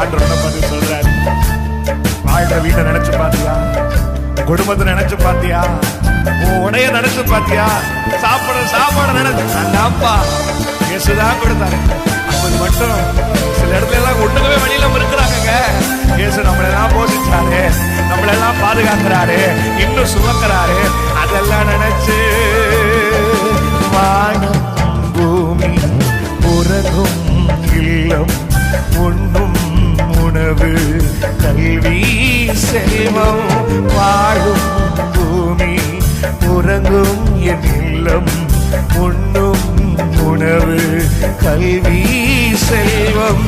ஆண்டவரை பார்த்து சொல்றாரு. வாழ்ற வீட்டை நினைச்சு பார்த்தியா? குடும்பத்தை நினைச்சு பார்த்தியா? உன் உடைய நினைச்சு பார்த்தியா? சாப்பிட சாப்பாடு நினைச்சு நல்லாப்பா இயேசுதான் கொடுத்தாரு. அது மட்டும் சில இடத்துல எல்லாம் ஒண்ணுமே வெளியில இருக்கிறாங்க இயேசு நம்மளெல்லாம் போஷிச்சாரு. நம்மளெல்லாம் பாதுகாக்கிறாரு. இன்னும் சுமக்கிறாரு. அதெல்லாம் கல்வி செல்வம் வாழும் பூமி உறங்கும் என் இல்லம் உண்ணும் உணவு கல்வி செல்வம்